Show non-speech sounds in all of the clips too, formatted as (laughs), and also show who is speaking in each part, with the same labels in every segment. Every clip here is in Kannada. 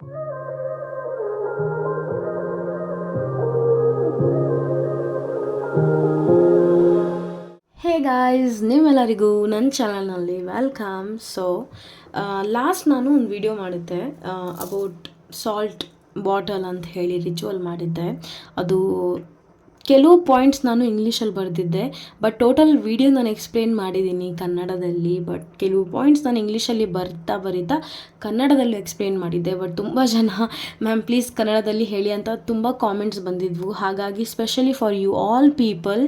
Speaker 1: ಹೇ ಗಾಯ್ಸ್ ನಿಮ್ಮೆಲ್ಲರಿಗೂ ನನ್ನ ಚಾನಲ್ನಲ್ಲಿ ವೆಲ್ಕಮ್ ಸೊ ಲಾಸ್ಟ್ ನಾನು ಒಂದು ವಿಡಿಯೋ ಮಾಡಿದ್ದೆ ಅಬೌಟ್ ಸಾಲ್ಟ್ ಬಾಟಲ್ ಅಂತ ಹೇಳಿ ರಿಚುವಲ್ ಮಾಡಿದ್ದೆ. ಅದು ಕೆಲವು ಪಾಯಿಂಟ್ಸ್ ನಾನು ಇಂಗ್ಲೀಷಲ್ಲಿ ಬರೆದಿದ್ದೆ ಬಟ್ ಟೋಟಲ್ ವಿಡಿಯೋ ನಾನು ಎಕ್ಸ್ಪ್ಲೇನ್ ಮಾಡಿದ್ದೀನಿ ಕನ್ನಡದಲ್ಲಿ ಬಟ್ ಕೆಲವು ಪಾಯಿಂಟ್ಸ್ ನಾನು ಇಂಗ್ಲೀಷಲ್ಲಿ ಬರ್ತಾ ಬರಿತಾ ಕನ್ನಡದಲ್ಲಿ ಎಕ್ಸ್ಪ್ಲೇನ್ ಮಾಡಿದ್ದೆ ಬಟ್ ತುಂಬ ಜನ ಮ್ಯಾಮ್ ಪ್ಲೀಸ್ ಕನ್ನಡದಲ್ಲಿ ಹೇಳಿ ಅಂತ ತುಂಬ ಕಾಮೆಂಟ್ಸ್ ಬಂದಿದ್ವು. ಹಾಗಾಗಿ specially for you all people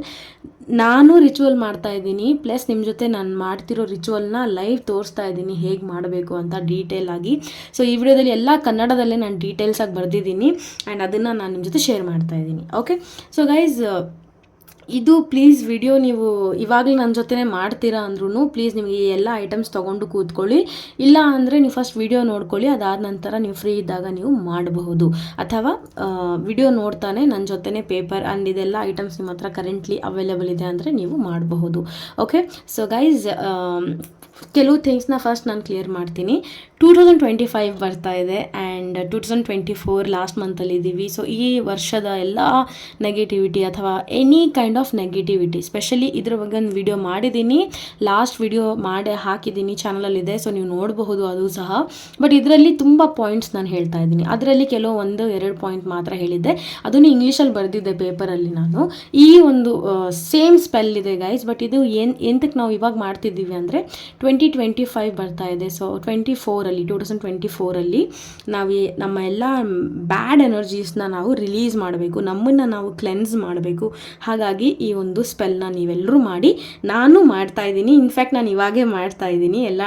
Speaker 1: ನಾನು ರಿಚುವಲ್ ಮಾಡ್ತಾ ಇದ್ದೀನಿ. ಪ್ಲಸ್ ನಿಮ್ಮ ಜೊತೆ ನಾನು ಮಾಡ್ತಿರೋ ರಿಚುವಲ್ನ ಲೈವ್ ತೋರಿಸ್ತಾ ಇದ್ದೀನಿ. ಹೇಗೆ ಮಾಡಬೇಕು ಅಂತ ಡೀಟೇಲ್ ಆಗಿ. ಸೊ ಈ ವಿಡಿಯೋದಲ್ಲಿ ಎಲ್ಲ ಕನ್ನಡದಲ್ಲೇ ನಾನು ಡೀಟೇಲ್ಸಾಗಿ ಬರೆದಿದ್ದೀನಿ. ಆ್ಯಂಡ್ ಅದನ್ನು ನಾನು ನಿಮ್ಮ ಜೊತೆ ಶೇರ್ ಮಾಡ್ತಾ ಇದ್ದೀನಿ. ಓಕೆ ಸೊ ಗೈಸ್ ಇದು ಪ್ಲೀಸ್ ವಿಡಿಯೋ ನೀವು ಇವಾಗಲೇ ನನ್ನ ಜೊತೆನೇ ಮಾಡ್ತೀರಾ ಅಂದ್ರೂ ಪ್ಲೀಸ್ ನಿಮಗೆ ಈ ಎಲ್ಲ ಐಟಮ್ಸ್ ತೊಗೊಂಡು ಕೂತ್ಕೊಳ್ಳಿ. ಇಲ್ಲ ಅಂದರೆ ನೀವು ಫಸ್ಟ್ ವಿಡಿಯೋ ನೋಡ್ಕೊಳ್ಳಿ, ಅದಾದ ನಂತರ ನೀವು ಫ್ರೀ ಇದ್ದಾಗ ನೀವು ಮಾಡಬಹುದು. ಅಥವಾ ವಿಡಿಯೋ ನೋಡ್ತಾನೆ ನನ್ನ ಜೊತೆನೇ ಪೇಪರ್ ಆ್ಯಂಡ್ ಇದೆಲ್ಲ ಐಟಮ್ಸ್ ನಿಮ್ಮ ಹತ್ರ ಕರೆಂಟ್ಲಿ ಅವೈಲೇಬಲ್ ಇದೆ ಅಂದರೆ ನೀವು ಮಾಡಬಹುದು. ಓಕೆ ಸೊ ಗೈಸ್ ಕೆಲವು ಥಿಂಗ್ಸ್ನ ಫಸ್ಟ್ ನಾನು ಕ್ಲಿಯರ್ ಮಾಡ್ತೀನಿ. ಟೂ ತೌಸಂಡ್ ಟ್ವೆಂಟಿ ಫೈವ್ ಬರ್ತಾ ಇದೆ and two thousand twenty four last ಮಂತಲ್ಲಿ ಇದ್ದೀವಿ ಸೊ ಈ ವರ್ಷದ ಎಲ್ಲ ನೆಗೆಟಿವಿಟಿ ಅಥವಾ any kind of negativity specially ಇದ್ರ ಬಗ್ಗೆ ಒಂದು ವಿಡಿಯೋ ಮಾಡಿದ್ದೀನಿ ಲಾಸ್ಟ್ ವಿಡಿಯೋ ಮಾಡಿ ಹಾಕಿದ್ದೀನಿ ಚಾನಲಲ್ಲಿದೆ ಸೊ ನೀವು ನೋಡಬಹುದು ಅದು ಸಹ. ಬಟ್ ಇದರಲ್ಲಿ ತುಂಬ ಪಾಯಿಂಟ್ಸ್ ನಾನು ಹೇಳ್ತಾ ಇದ್ದೀನಿ. ಅದರಲ್ಲಿ ಕೆಲವು ಒಂದು, ಎರಡು ಪಾಯಿಂಟ್ ಮಾತ್ರ ಹೇಳಿದ್ದೆ. ಅದನ್ನು ಇಂಗ್ಲೀಷಲ್ಲಿ ಬರೆದಿದ್ದೆ ಪೇಪರಲ್ಲಿ ನಾನು. ಈ ಒಂದು ಸೇಮ್ ಸ್ಪೆಲ್ ಇದೆ ಗೈಸ್ ಬಟ್ ಇದು ಏನು ಎಂತಕ್ಕೆ ನಾವು ಇವಾಗ ಮಾಡ್ತಿದ್ದೀವಿ ಅಂದರೆ ಟ್ವೆಂಟಿ ಟ್ವೆಂಟಿ ಫೈವ್ ಬರ್ತಾ ಇದೆ. ಸೊ ಟ್ವೆಂಟಿ ಫೋರಲ್ಲಿ ಟೂ ತೌಸಂಡ್ ಟ್ವೆಂಟಿ ಫೋರಲ್ಲಿ ನಾವು ನಮ್ಮ ಎಲ್ಲ ಬ್ಯಾಡ್ ಎನರ್ಜೀಸ್ನ ನಾವು ರಿಲೀಸ್ ಮಾಡಬೇಕು. ನಮ್ಮನ್ನು ನಾವು ಕ್ಲೆನ್ಸ್ ಮಾಡಬೇಕು. ಹಾಗಾಗಿ ಈ ಒಂದು ಸ್ಪೆಲ್ನ ನೀವೆಲ್ಲರೂ ಮಾಡಿ. ನಾನು ಮಾಡ್ತಾ ಇದ್ದೀನಿ. ಇನ್ಫ್ಯಾಕ್ಟ್ ನಾನು ಇವಾಗೇ ಮಾಡ್ತಾ ಇದ್ದೀನಿ. ಎಲ್ಲ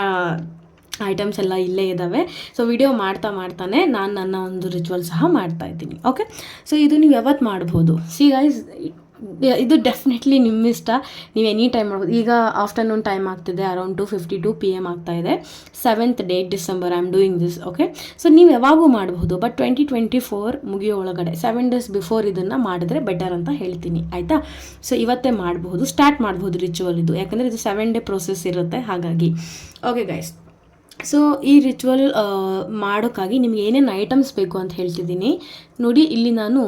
Speaker 1: ಐಟಮ್ಸ್ ಎಲ್ಲ ಇಲ್ಲೇ ಇದ್ದಾವೆ ಸೊ ವಿಡಿಯೋ ಮಾಡ್ತಾ ಮಾಡ್ತಾನೆ ನಾನು ನನ್ನ ಒಂದು ರಿಚುವಲ್ ಸಹ ಮಾಡ್ತಾ ಇದ್ದೀನಿ. ಓಕೆ ಸೊ ಇದು ನೀವು ಯಾವತ್ತು ಮಾಡ್ಬೋದು? ಸಿ ಗೈಸ್ ಇದು ಡೆಫಿನೆಟ್ಲಿ ನಿಮ್ಮ ಇಷ್ಟ. ನೀವು ಎನಿ ಟೈಮ್ ಮಾಡ್ಬೋದು. ಈಗ ಆಫ್ಟರ್ನೂನ್ ಟೈಮ್ ಆಗ್ತಿದೆ around two fifty two P M ಆಗ್ತಾ ಇದೆ. Seventh date December I am doing this okay so ನೀವು ಯಾವಾಗೂ ಮಾಡಬಹುದು ಬಟ್ ಟ್ವೆಂಟಿ ಟ್ವೆಂಟಿ ಫೋರ್ ಮುಗಿಯೋ ಒಳಗಡೆ ಸೆವೆನ್ ಡೇಸ್ ಬಿಫೋರ್ ಇದನ್ನು ಮಾಡಿದ್ರೆ ಬೆಟರ್ ಅಂತ ಹೇಳ್ತೀನಿ, ಆಯಿತಾ? ಸೊ ಇವತ್ತೇ ಮಾಡಬಹುದು ಸ್ಟಾರ್ಟ್ ಮಾಡ್ಬೋದು ರಿಚುವಲ್ ಇದು. ಯಾಕಂದರೆ ಇದು ಸೆವೆನ್ ಡೇ ಪ್ರೊಸೆಸ್ ಇರುತ್ತೆ, ಹಾಗಾಗಿ. ಓಕೆ ಗೈಸ್ ಸೊ ಈ ರಿಚುವಲ್ ಮಾಡೋಕ್ಕಾಗಿ ನಿಮ್ಗೆ ಏನೇನು ಐಟಮ್ಸ್ ಬೇಕು ಅಂತ ಹೇಳ್ತಿದ್ದೀನಿ. ನೋಡಿ, ಇಲ್ಲಿ ನಾನು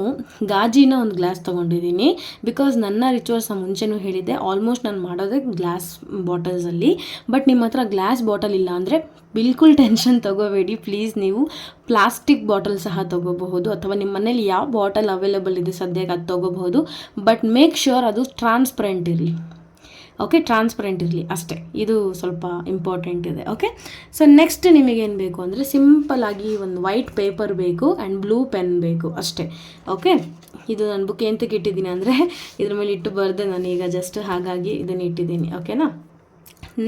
Speaker 1: ಗಾಜಿನ ಒಂದು ಗ್ಲಾಸ್ ತೊಗೊಂಡಿದ್ದೀನಿ. ಬಿಕಾಸ್ ನನ್ನ ರಿಚುವಲ್ಸ್ ಮುಂಚೆನೂ ಹೇಳಿದ್ದೆ ಆಲ್ಮೋಸ್ಟ್ ನಾನು ಮಾಡೋದೇ ಗ್ಲಾಸ್ ಬಾಟಲ್ಸಲ್ಲಿ ಬಟ್ ನಿಮ್ಮ ಹತ್ರ ಗ್ಲಾಸ್ ಬಾಟಲ್ ಇಲ್ಲ ಅಂದರೆ ಬಿಲ್ಕುಲ್ (laughs) ಟೆನ್ಷನ್ ತಗೋಬೇಡಿ. ಪ್ಲೀಸ್ ನೀವು ಪ್ಲಾಸ್ಟಿಕ್ ಬಾಟಲ್ ಸಹ ತೊಗೋಬಹುದು. ಅಥವಾ ನಿಮ್ಮ ಮನೇಲಿ ಯಾವ ಬಾಟಲ್ ಅವೈಲೇಬಲ್ ಇದೆ ಸದ್ಯಕ್ಕೆ ಅದು ತೊಗೋಬಹುದು. ಬಟ್ ಮೇಕ್ ಶ್ಯೂರ್ ಅದು ಟ್ರಾನ್ಸ್ಪರೆಂಟ್ ಇರಲಿ. ಓಕೆ ಟ್ರಾನ್ಸ್ಪರೆಂಟ್ ಇರಲಿ ಅಷ್ಟೇ. ಇದು ಸ್ವಲ್ಪ ಇಂಪಾರ್ಟೆಂಟ್ ಇದೆ ಓಕೆ ಸೊ ನೆಕ್ಸ್ಟ್ ನಿಮಗೇನು ಬೇಕು ಅಂದರೆ ಸಿಂಪಲ್ ಆಗಿ ಒಂದು ವೈಟ್ ಪೇಪರ್ ಬೇಕು ಆ್ಯಂಡ್ ಬ್ಲೂ ಪೆನ್ ಬೇಕು ಅಷ್ಟೇ ಓಕೆ ಇದು ನಾನು ಬುಕ್ ಎಂತಕ್ಕೆ ಇಟ್ಟಿದ್ದೀನಿ ಅಂದರೆ ಇದ್ರ ಮೇಲೆ ಇಟ್ಟು ಬರೆದೆ ನಾನು ಈಗ ಜಸ್ಟ್ ಹಾಗಾಗಿ ಇದನ್ನು ಇಟ್ಟಿದ್ದೀನಿ ಓಕೆನಾ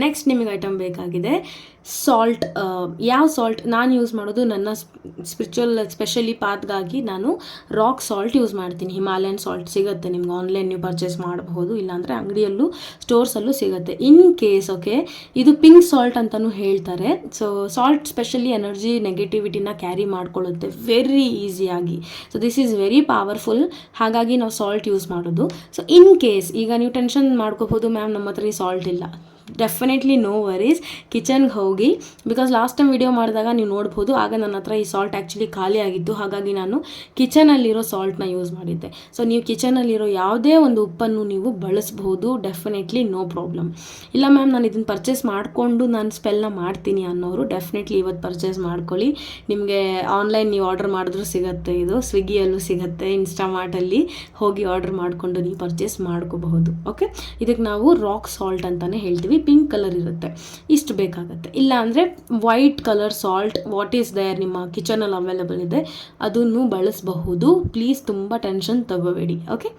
Speaker 1: ನೆಕ್ಸ್ಟ್ ನಿಮಗೆ ಐಟಮ್ ಬೇಕಾಗಿದೆ. ಸಾಲ್ಟ್ ಯಾವ ಸಾಲ್ಟ್ ನಾನು ಯೂಸ್ ಮಾಡೋದು? ನನ್ನ ಸ್ಪಿರಿಚುವಲ್ ಸ್ಪೆಷಲಿ ಪಾತ್ಗಾಗಿ ನಾನು ರಾಕ್ ಸಾಲ್ಟ್ ಯೂಸ್ ಮಾಡ್ತೀನಿ. ಹಿಮಾಲಯನ್ ಸಾಲ್ಟ್ ಸಿಗುತ್ತೆ ನಿಮ್ಗೆ. ಆನ್ಲೈನ್ ನೀವು ಪರ್ಚೇಸ್ ಮಾಡಬಹುದು. ಇಲ್ಲಾಂದರೆ ಅಂಗಡಿಯಲ್ಲೂ ಸ್ಟೋರ್ಸಲ್ಲೂ ಸಿಗುತ್ತೆ. ಇನ್ ಕೇಸ್ ಓಕೆ ಇದು ಪಿಂಕ್ ಸಾಲ್ಟ್ ಅಂತಲೂ ಹೇಳ್ತಾರೆ. ಸೊ ಸಾಲ್ಟ್ ಸ್ಪೆಷಲಿ ಎನರ್ಜಿ ನೆಗೆಟಿವಿಟಿನ ಕ್ಯಾರಿ ಮಾಡ್ಕೊಳ್ಳುತ್ತೆ. ವೆರಿ ಈಸಿಯಾಗಿ so this is very powerful ಹಾಗಾಗಿ ನಾವು ಸಾಲ್ಟ್ ಯೂಸ್ ಮಾಡೋದು. ಸೊ ಇನ್ ಕೇಸ್ ಈಗ ನೀವು ಟೆನ್ಷನ್ ಮಾಡ್ಕೋಬೋದು ಮ್ಯಾಮ್ ನಮ್ಮ ಹತ್ರ ಈ ಸಾಲ್ಟ್ ಇಲ್ಲ. ಡೆಫಿನೆಟ್ಲಿ ನೋ ವರೀಸ್ ಕಿಚನ್ಗೆ ಹೋಗಿ ಬಿಕಾಸ್ ಲಾಸ್ಟ್ ಟೈಮ್ ವಿಡಿಯೋ ಮಾಡಿದಾಗ ನೀವು ನೋಡ್ಬೋದು, ಆಗ ನನ್ನ ಹತ್ರ ಈ ಸಾಲ್ಟ್ ಆ್ಯಕ್ಚುಲಿ ಖಾಲಿ ಆಗಿತ್ತು. ಹಾಗಾಗಿ ನಾನು ಕಿಚನಲ್ಲಿರೋ ಸಾಲ್ಟ್ನ ಯೂಸ್ ಮಾಡಿದ್ದೆ. ಸೊ ನೀವು ಕಿಚನಲ್ಲಿರೋ ಯಾವುದೇ ಒಂದು ಉಪ್ಪನ್ನು ನೀವು ಬಳಸ್ಬೋದು. ಡೆಫಿನೆಟ್ಲಿ ನೋ ಪ್ರಾಬ್ಲಮ್ ಇಲ್ಲ ಮ್ಯಾಮ್ ನಾನು ಇದನ್ನು ಪರ್ಚೇಸ್ ಮಾಡಿಕೊಂಡು ನಾನು ಸ್ಪೆಲ್ನ ಮಾಡ್ತೀನಿ ಅನ್ನೋರು ಡೆಫಿನೆಟ್ಲಿ ಇವತ್ತು ಪರ್ಚೇಸ್ ಮಾಡ್ಕೊಳ್ಳಿ. ನಿಮಗೆ ಆನ್ಲೈನ್ ನೀವು ಆರ್ಡರ್ ಮಾಡಿದ್ರೂ ಸಿಗುತ್ತೆ ಇದು. ಸ್ವಿಗ್ಗಿಯಲ್ಲೂ ಸಿಗುತ್ತೆ. ಇನ್ಸ್ಟಾಮಾರ್ಟಲ್ಲಿ ಹೋಗಿ ಆರ್ಡರ್ ಮಾಡಿಕೊಂಡು ನೀವು ಪರ್ಚೇಸ್ ಮಾಡ್ಕೋಬಹುದು. ಓಕೆ ಇದಕ್ಕೆ ನಾವು ರಾಕ್ ಸಾಲ್ಟ್ ಅಂತಲೇ ಹೇಳ್ತೀವಿ. ಪಿಂಕ್ ಕಲರ್ ಇರುತ್ತೆ. ಇಷ್ಟು ಬೇಕಾಗುತ್ತೆ. ಇಲ್ಲ ಅಂದರೆ white colour salt what is there ನಿಮ್ಮ ಕಿಚನಲ್ಲಿ ಅವೈಲೇಬಲ್ ಇದೆ, ಅದನ್ನು ಬಳಸಬಹುದು. ಪ್ಲೀಸ್ ತುಂಬ ಟೆನ್ಷನ್ ತಗೋಬೇಡಿ ಓಕೆ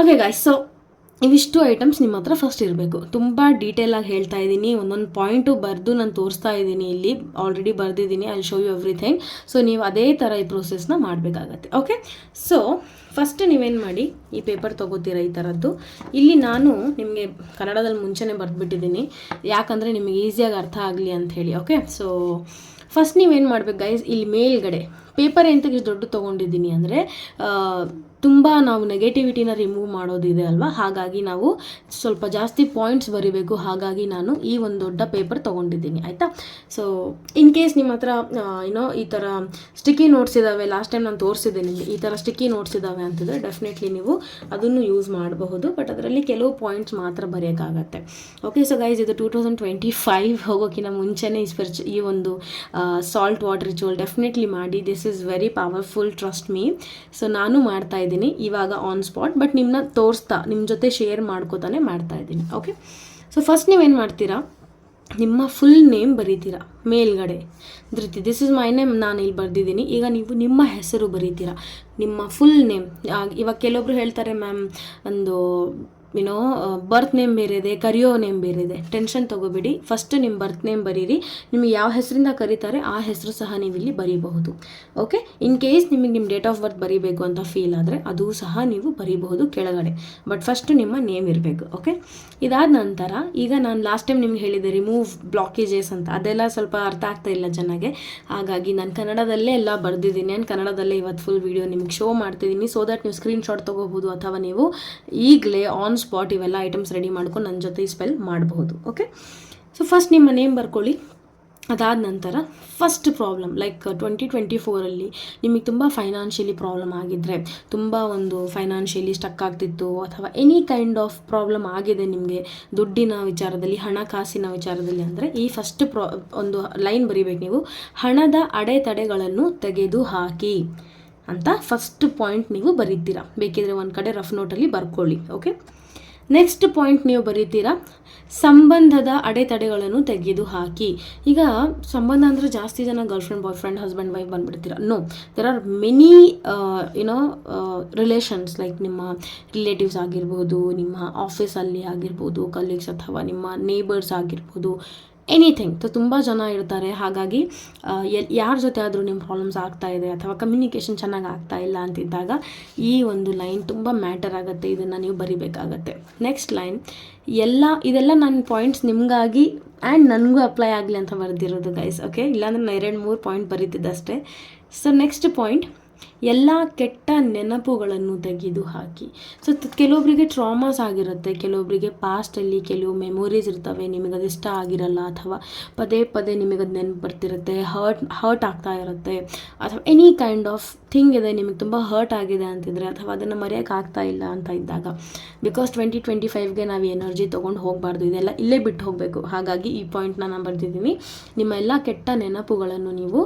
Speaker 1: ಓಕೆ ಗಾಯ್ಸ್ ಸೊ ಇವಿಷ್ಟು ಐಟಮ್ಸ್ ನಿಮ್ಮ ಹತ್ರ ಫಸ್ಟ್ ಇರಬೇಕು. ತುಂಬ ಡೀಟೇಲಾಗಿ ಹೇಳ್ತಾ ಇದ್ದೀನಿ. ಒಂದೊಂದು ಪಾಯಿಂಟು ಬರೆದು ನಾನು ತೋರಿಸ್ತಾ ಇದ್ದೀನಿ ಇಲ್ಲಿ. ಆಲ್ರೆಡಿ ಬರೆದಿದ್ದೀನಿ. I show you everything so ನೀವು ಅದೇ ಥರ ಈ ಪ್ರೊಸೆಸ್ನ ಮಾಡಬೇಕಾಗತ್ತೆ ಓಕೆ ಸೊ ಫಸ್ಟ್ ನೀವೇನು ಮಾಡಿ ಈ ಪೇಪರ್ ತೊಗೋತೀರ ಈ ಥರದ್ದು ಇಲ್ಲಿ ನಾನು ನಿಮಗೆ ಕನ್ನಡದಲ್ಲಿ ಮುಂಚೆನೇ ಬರೆದ್ಬಿಟ್ಟಿದ್ದೀನಿ. ಯಾಕಂದರೆ ನಿಮಗೆ ಈಸಿಯಾಗಿ ಅರ್ಥ ಆಗಲಿ ಅಂತ ಹೇಳಿ ಓಕೆ ಸೊ ಫಸ್ಟ್ ನೀವೇನು ಮಾಡ್ಬೇಕು ಗೈಸ್ ಇಲ್ಲಿ ಮೇಲ್ಗಡೆ ಪೇಪರ್ ಎಂತಕ್ಕೆ ಇಷ್ಟು ದೊಡ್ಡ ತೊಗೊಂಡಿದ್ದೀನಿ ಅಂದರೆ ತುಂಬ ನಾವು ನೆಗೆಟಿವಿಟಿನ ರಿಮೂವ್ ಮಾಡೋದಿದೆ ಅಲ್ವಾ? ಹಾಗಾಗಿ ನಾವು ಸ್ವಲ್ಪ ಜಾಸ್ತಿ ಪಾಯಿಂಟ್ಸ್ ಬರೀಬೇಕು. ಹಾಗಾಗಿ ನಾನು ಈ ಒಂದು ದೊಡ್ಡ ಪೇಪರ್ ತೊಗೊಂಡಿದ್ದೀನಿ. ಆಯಿತಾ? ಸೊ ಇನ್ ಕೇಸ್ ನಿಮ್ಮ ಹತ್ರ ಏನೋ ಈ ಥರ ಸ್ಟಿಕ್ಕಿ ನೋಟ್ಸ್ ಇದ್ದಾವೆ ಲಾಸ್ಟ್ ಟೈಮ್ ನಾನು ತೋರಿಸಿದ್ದೆ ನಿಮಗೆ. ಈ ಥರ ಸ್ಟಿಕ್ಕಿ ನೋಟ್ಸ್ ಇದ್ದಾವೆ ಅಂತಂದರೆ ಡೆಫಿನೆಟ್ಲಿ ನೀವು ಅದನ್ನು ಯೂಸ್ ಮಾಡಬಹುದು. ಬಟ್ ಅದರಲ್ಲಿ ಕೆಲವು ಪಾಯಿಂಟ್ಸ್ ಮಾತ್ರ ಬರೆಯೋಕ್ಕಾಗತ್ತೆ. ಓಕೆ ಸೊ ಗೈಸ್ ಇದು ಟೂ ತೌಸಂಡ್ ಟ್ವೆಂಟಿ ಫೈವ್ ಹೋಗೋಕ್ಕಿಂತ ಮುಂಚೆನೇ ಸ್ಪಿರಿಚು ಈ ಒಂದು ಸಾಲ್ಟ್ ವಾಟರ್ ರಿಚುವಲ್ ಡೆಫಿನೆಟ್ಲಿ ಮಾಡಿ. This is very powerful trust me so ನಾನು ಮಾಡ್ತಾ ಇವಾಗ ಆನ್ ಸ್ಪಾಟ್ ಬಟ್ ನಿಮ್ಮನ್ನ ತೋರಿಸ್ತಾ ನಿಮ್ಮ ಜೊತೆ ಶೇರ್ ಮಾಡ್ಕೋತಾನೆ ಮಾಡ್ತಾ ಇದ್ದೀನಿ ಓಕೆ ಸೊ ಫಸ್ಟ್ ನೀವೇನು ಮಾಡ್ತೀರಾ? ನಿಮ್ಮ ಫುಲ್ ನೇಮ್ ಬರೀತೀರಾ, ಮೇಲ್ಗಡೆ? Dhriti this is my name ನಾನು ಇಲ್ಲಿ ಬರೆದಿದ್ದೀನಿ. ಈಗ ನೀವು ನಿಮ್ಮ ಹೆಸರು ಬರೀತೀರಾ? ನಿಮ್ಮ ಫುಲ್ ನೇಮ್ ಇವಾಗ ಕೆಲವೊಬ್ರು ಹೇಳ್ತಾರೆ ಮ್ಯಾಮ್ ಒಂದು ಏನೋ ಬರ್ತ್ ನೇಮ್ ಬೇರೆ ಇದೆ ಕರೆಯೋ ನೇಮ್ ಬೇರೆ ಇದೆ ಟೆನ್ಷನ್ ತಗೋಬೇಡಿ. ಫಸ್ಟ್ ನಿಮ್ಮ ಬರ್ತ್ ನೇಮ್ ಬರೀರಿ. ನಿಮಗೆ ಯಾವ ಹೆಸರಿಂದ ಕರೀತಾರೆ, ಆ ಹೆಸರು ಸಹ ನೀವು ಇಲ್ಲಿ ಬರೀಬಹುದು. ಓಕೆ ಇನ್ ಕೇಸ್ ನಿಮಗೆ ನಿಮ್ಮ ಡೇಟ್ ಆಫ್ ಬರ್ತ್ ಬರೀಬೇಕು ಅಂತ ಫೀಲ್ ಆದರೆ, ಅದು ಸಹ ನೀವು ಬರೀಬಹುದು ಕೆಳಗಡೆ. ಬಟ್ ಫಸ್ಟ್ ನಿಮ್ಮ ನೇಮ್ ಇರಬೇಕು. ಓಕೆ ಇದಾದ ನಂತರ, ಈಗ ನಾನು ಲಾಸ್ಟ್ ಟೈಮ್ ನಿಮ್ಗೆ ಹೇಳಿದೆ ರಿಮೂವ್ ಬ್ಲಾಕೇಜಸ್ ಅಂತ. ಅದೆಲ್ಲ ಸ್ವಲ್ಪ ಅರ್ಥ ಆಗ್ತಾ ಇಲ್ಲ ಚೆನ್ನಾಗೆ ಹಾಗಾಗಿ ನಾನು ಕನ್ನಡದಲ್ಲೇ ಎಲ್ಲ ಬರೆದಿದ್ದೀನಿ. ನಾನು ಕನ್ನಡದಲ್ಲೇ ಇವತ್ತು ಫುಲ್ ವೀಡಿಯೋ ನಿಮ್ಗೆ ಶೋ ಮಾಡ್ತಿದ್ದೀನಿ. ಸೊ ದಟ್ ನೀವು ಸ್ಕ್ರೀನ್ಶಾಟ್ ತೊಗೋಬೋದು ಅಥವಾ ನೀವು ಈಗಲೇ ಆನ್ ಸ್ಪಾಟ್ ಇವೆಲ್ಲ ಐಟಮ್ಸ್ ರೆಡಿ ಮಾಡ್ಕೊಂಡು ನನ್ನ ಜೊತೆ ಸ್ಪೆಲ್ ಮಾಡಬಹುದು ಓಕೆ ಸೊ ಫಸ್ಟ್ ನಿಮ್ಮ ನೇಮ್ ಬರ್ಕೊಳ್ಳಿ. ಅದಾದ ನಂತರ first problem like twenty twenty ಫೋರಲ್ಲಿ ನಿಮಗೆ ತುಂಬ ಫೈನಾನ್ಷಿಯಲಿ ಪ್ರಾಬ್ಲಮ್ ಆಗಿದ್ದರೆ ತುಂಬ ಒಂದು ಫೈನಾನ್ಷಿಯಲಿ ಸ್ಟಕ್ ಆಗ್ತಿತ್ತು, ಅಥವಾ ಎನಿ ಕೈಂಡ್ ಆಫ್ ಪ್ರಾಬ್ಲಮ್ ಆಗಿದೆ ನಿಮಗೆ, ದುಡ್ಡಿನ ವಿಚಾರದಲ್ಲಿ ಹಣಕಾಸಿನ ವಿಚಾರದಲ್ಲಿ ಅಂದರೆ ಈ ಫಸ್ಟ್ ಪ್ರಾ ಒಂದು ಲೈನ್ ಬರೀಬೇಕು ನೀವು, ಹಣದ ಅಡೆತಡೆಗಳನ್ನು ತೆಗೆದು ಹಾಕಿ ಅಂತ ಫಸ್ಟ್ ಪಾಯಿಂಟ್ ನೀವು ಬರೀತೀರಾ. ಬೇಕಿದ್ರೆ ಒಂದು ಕಡೆ ರಫ್ ನೋಟಲ್ಲಿ ಬರ್ಕೊಳ್ಳಿ ಓಕೆ ನೆಕ್ಸ್ಟ್ ಪಾಯಿಂಟ್ ನೀವು ಬರೀತೀರಾ? ಸಂಬಂಧದ ಅಡೆತಡೆಗಳನ್ನು ತೆಗೆದು ಹಾಕಿ ಈಗ ಸಂಬಂಧ ಅಂದರೆ ಜಾಸ್ತಿ ಜನ girlfriend boyfriend husband wife ಬಂದುಬಿಡ್ತೀರ no there are many you know relations like ನಿಮ್ಮ ರಿಲೇಟಿವ್ಸ್ ಆಗಿರ್ಬೋದು, ನಿಮ್ಮ ಆಫೀಸಲ್ಲಿ ಆಗಿರ್ಬೋದು ಕಲೀಗ್ಸ್ ಅಥವಾ ನಿಮ್ಮ ನೇಬರ್ಸ್ ಆಗಿರ್ಬೋದು. ಎನಿಥಿಂಗ್ ಸೊ ತುಂಬ ಜನ ಇರ್ತಾರೆ. ಹಾಗಾಗಿ ಎಲ್, ಯಾರ ಜೊತೆ ಆದರೂ ನಿಮ್ಮ ಪ್ರಾಬ್ಲಮ್ಸ್ ಆಗ್ತಾ ಇದೆ ಅಥವಾ ಕಮ್ಯುನಿಕೇಷನ್ ಚೆನ್ನಾಗಿ ಆಗ್ತಾ ಇಲ್ಲ ಅಂತಿದ್ದಾಗ ಈ ಒಂದು ಲೈನ್ ತುಂಬ ಮ್ಯಾಟರ್ ಆಗುತ್ತೆ. ಇದನ್ನು ನೀವು ಬರಿಬೇಕಾಗತ್ತೆ. ನೆಕ್ಸ್ಟ್ ಲೈನ್ ಎಲ್ಲ, ಇದೆಲ್ಲ ನನ್ನ ಪಾಯಿಂಟ್ಸ್ ನಿಮಗಾಗಿ ಆ್ಯಂಡ್ ನನಗೂ ಅಪ್ಲೈ ಆಗಲಿ ಅಂತ ಬರೆದಿರೋದು ಗೈಸ್ ಓಕೆ ಇಲ್ಲಾಂದ್ರೆ ನಾನು ಎರಡು, ಮೂರು ಪಾಯಿಂಟ್ ಬರೀತಿದ್ದಷ್ಟೇ. ಸೊ ನೆಕ್ಸ್ಟ್ ಪಾಯಿಂಟ್ ಎಲ್ಲ ಕೆಟ್ಟ ನೆನಪುಗಳನ್ನು ತೆಗೆದು ಹಾಕಿ. ಸೊ ಕೆಲವೊಬ್ಬರಿಗೆ ಟ್ರಾಮಾಸ್ ಆಗಿರುತ್ತೆ ಕೆಲವೊಬ್ಬರಿಗೆ ಪಾಸ್ಟಲ್ಲಿ ಕೆಲವು ಮೆಮೊರೀಸ್ ಇರ್ತವೆ, ನಿಮಗೆ ಇಷ್ಟ ಆಗಿರಲ್ಲ ಅಥವಾ ಪದೇ ಪದೇ ನಿಮಗೆ ಅದು ನೆನಪು ಬರ್ತಿರುತ್ತೆ ಹರ್ಟ್ ಹರ್ಟ್ ಆಗ್ತಾ ಇರುತ್ತೆ, ಅಥವಾ ಎನಿ ಕೈಂಡ್ ಆಫ್ ಥಿಂಗ್ ಇದೆ, ನಿಮಗೆ ತುಂಬ ಹರ್ಟ್ ಆಗಿದೆ ಅಂತಿದ್ರೆ ಅಥವಾ ಅದನ್ನು ಮರೆಯೋಕೆ ಆಗ್ತಾ ಇಲ್ಲ ಅಂತ ಇದ್ದಾಗ ಬಿಕಾಸ್ ಟ್ವೆಂಟಿ ಟ್ವೆಂಟಿ ಫೈವ್ಗೆ ನಾವು ಎನರ್ಜಿ ತೊಗೊಂಡು ಹೋಗಬಾರ್ದು, ಇದೆಲ್ಲ ಇಲ್ಲೇ ಬಿಟ್ಟು ಹೋಗಬೇಕು. ಹಾಗಾಗಿ ಈ ಪಾಯಿಂಟ್ನ ನಾನು ಬರ್ತಿದ್ದೀನಿ ನಿಮ್ಮ ಎಲ್ಲ ಕೆಟ್ಟ ನೆನಪುಗಳನ್ನು ನೀವು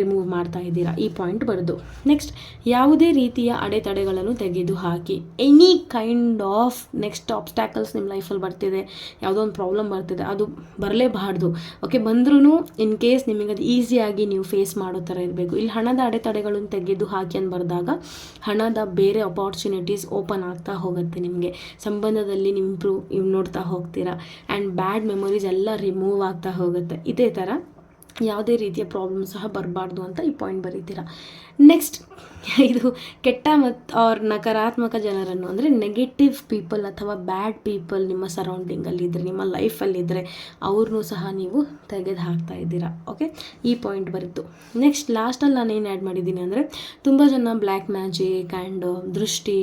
Speaker 1: ರಿಮೂವ್ ಮಾಡ್ತಾ ಇದ್ದೀರಾ. ಈ ಪಾಯಿಂಟ್ ಬರೆದು. ನೆಕ್ಸ್ಟ್ ಯಾವುದೇ ರೀತಿಯ ಅಡೆತಡೆಗಳನ್ನು ತೆಗೆದು ಹಾಕಿ any kind of next obstacles ನಿಮ್ಮ ಲೈಫಲ್ಲಿ ಬರ್ತಿದೆ, ಯಾವುದೋ ಒಂದು ಪ್ರಾಬ್ಲಮ್ ಬರ್ತಿದೆ, ಅದು ಬರಲೇಬಾರ್ದು. ಓಕೆ ಬಂದ್ರೂ ಇನ್ ಕೇಸ್ ನಿಮಗೆ ಅದು ಈಸಿಯಾಗಿ ನೀವು ಫೇಸ್ ಮಾಡೋ ಥರ ಇರಬೇಕು. ಇಲ್ಲಿ ಹಣದ ಅಡೆತಡೆಗಳನ್ನು ತೆಗೆದು ಹಾಕಿ ಅಂತ ಬರೆದಾಗ, ಹಣದ ಬೇರೆ ಅಪಾರ್ಚುನಿಟೀಸ್ ಓಪನ್ ಆಗ್ತಾ ಹೋಗುತ್ತೆ ನಿಮಗೆ. ಸಂಬಂಧದಲ್ಲಿ ನೀವು ಇಂಪ್ರೂವ್ ನೋಡ್ತಾ ಹೋಗ್ತೀರಾ. ಆ್ಯಂಡ್ ಬ್ಯಾಡ್ ಮೆಮೊರೀಸ್ ಎಲ್ಲ ರಿಮೂವ್ ಆಗ್ತಾ ಹೋಗುತ್ತೆ. ಇದೇ ಥರ ಯಾವುದೇ ರೀತಿಯ ಪ್ರಾಬ್ಲಮ್ ಸಹ ಬರಬಾರ್ದು ಅಂತ ಈ ಪಾಯಿಂಟ್ ಬರೀತೀರಾ. ನೆಕ್ಸ್ಟ್ (laughs) ಇದು ಕೆಟ್ಟ ಮತ್ತು ಅವ್ರ ನಕಾರಾತ್ಮಕ ಜನರನ್ನು ಅಂದರೆ ನೆಗೆಟಿವ್ ಪೀಪಲ್ ಅಥವಾ ಬ್ಯಾಡ್ ಪೀಪಲ್ ನಿಮ್ಮ ಸರೌಂಡಿಂಗಲ್ಲಿದ್ದರೆ ನಿಮ್ಮ ಲೈಫಲ್ಲಿದ್ದರೆ ಅವ್ರನ್ನೂ ಸಹ ನೀವು ತೆಗೆದು ಹಾಕ್ತಾ ಇದ್ದೀರಾ. ಓಕೆ ಈ ಪಾಯಿಂಟ್ ಬರೀತು. ನೆಕ್ಸ್ಟ್ ಲಾಸ್ಟಲ್ಲಿ ನಾನು ಏನು ಆ್ಯಡ್ ಮಾಡಿದ್ದೀನಿ ಅಂದರೆ, ತುಂಬ ಜನ ಬ್ಲ್ಯಾಕ್ ಮ್ಯಾಜಿಕ್ ಆ್ಯಂಡ್ ದೃಷ್ಟಿ